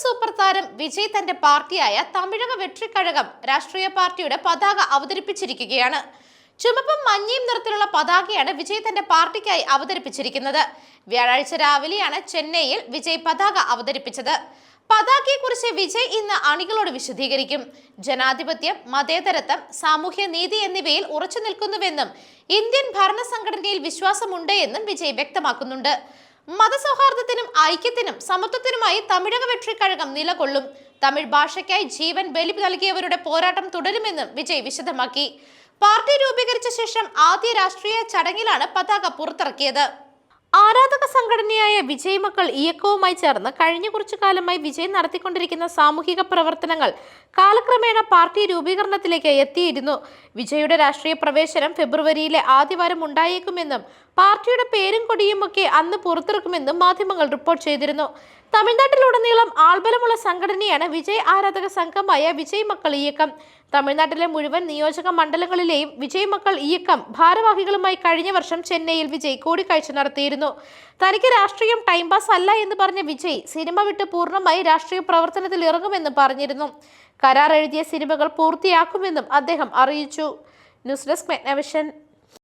Super താരം വിജയ് തന്റെ പാർട്ടിയായ തമിഴക വെട്രിക്കഴകം രാഷ്ട്രീയ പാർട്ടിയുടെ പതാക അവതരിപ്പിച്ചിരിക്കുകയാണ്. ചുമപ്പും മഞ്ഞയും നിറത്തിലുള്ള പതാകയാണ് വിജയ് തന്റെ പാർട്ടിക്കായി അവതരിപ്പിച്ചിരിക്കുന്നത്. വ്യാഴാഴ്ച രാവിലെയാണ് ചെന്നൈയിൽ വിജയ് പതാക അവതരിപ്പിച്ചത്. പതാകയെക്കുറിച്ച് വിജയ് ഇന്ന് അണികളോട് വിശദീകരിക്കും. ജനാധിപത്യം മതേതരത്വം സാമൂഹ്യ നീതി എന്നിവയിൽ ഉറച്ചു നിൽക്കുന്നുവെന്നും ഇന്ത്യൻ ഭരണസംഘടനയിൽ വിശ്വാസമുണ്ട് എന്നും വിജയ് വ്യക്തമാക്കുന്നുണ്ട്. മതസൗഹാർദ്ദത്തിനും ഐക്യത്തിനും സമത്വത്തിനുമായി തമിഴക വെട്രിക്കഴകം നിലകൊള്ളും. തമിഴ് ഭാഷയ്ക്കായി ജീവൻ ബലി നൽകിയവരുടെ പോരാട്ടം തുടരുമെന്നും വിജയ് വിശദമാക്കി. പാർട്ടി രൂപീകരിച്ച ശേഷം ആദ്യ രാഷ്ട്രീയ ചടങ്ങിലാണ് പതാക പുറത്തിറക്കിയത്. ആരാധക സംഘടനയായ വിജയ് മക്കൾ ഇയക്കവുമായി ചേർന്ന് കഴിഞ്ഞ കുറച്ചു കാലമായി വിജയ് നടത്തിക്കൊണ്ടിരിക്കുന്ന സാമൂഹിക പ്രവർത്തനങ്ങൾ കാലക്രമേണ പാർട്ടി രൂപീകരണത്തിലേക്ക് എത്തിയിരുന്നു. വിജയുടെ രാഷ്ട്രീയ പ്രവേശനം ഫെബ്രുവരിയിലെ ആദ്യവാരം ഉണ്ടായേക്കുമെന്നും പാർട്ടിയുടെ പേരും കൊടിയും കൊടിയുമൊക്കെ അന്ന് പുറത്തിറക്കുമെന്നും മാധ്യമങ്ങൾ റിപ്പോർട്ട് ചെയ്തിരുന്നു. തമിഴ്നാട്ടിലുടനീളം ആൾബലമുള്ള സംഘടനയാണ് വിജയ് ആരാധക സംഘമായ വിജയ് മക്കൾ ഇയക്കം. തമിഴ്നാട്ടിലെ മുഴുവൻ നിയോജക മണ്ഡലങ്ങളിലെയും വിജയ് മക്കൾ ഇയക്കം ഭാരവാഹികളുമായി കഴിഞ്ഞ വർഷം ചെന്നൈയിൽ വിജയ് കൂടിക്കാഴ്ച നടത്തിയിരുന്നു. തനിക്ക് രാഷ്ട്രീയം ടൈം പാസ് അല്ല എന്ന് പറഞ്ഞ വിജയ് സിനിമ വിട്ട് പൂർണമായി രാഷ്ട്രീയ പ്രവർത്തനത്തിൽ ഇറങ്ങുമെന്ന് പറഞ്ഞിരുന്നു. കരാർ എഴുതിയ സിനിമകൾ പൂർത്തിയാക്കുമെന്നും അദ്ദേഹം അറിയിച്ചു. News desk മെഗ്നവിഷൻ.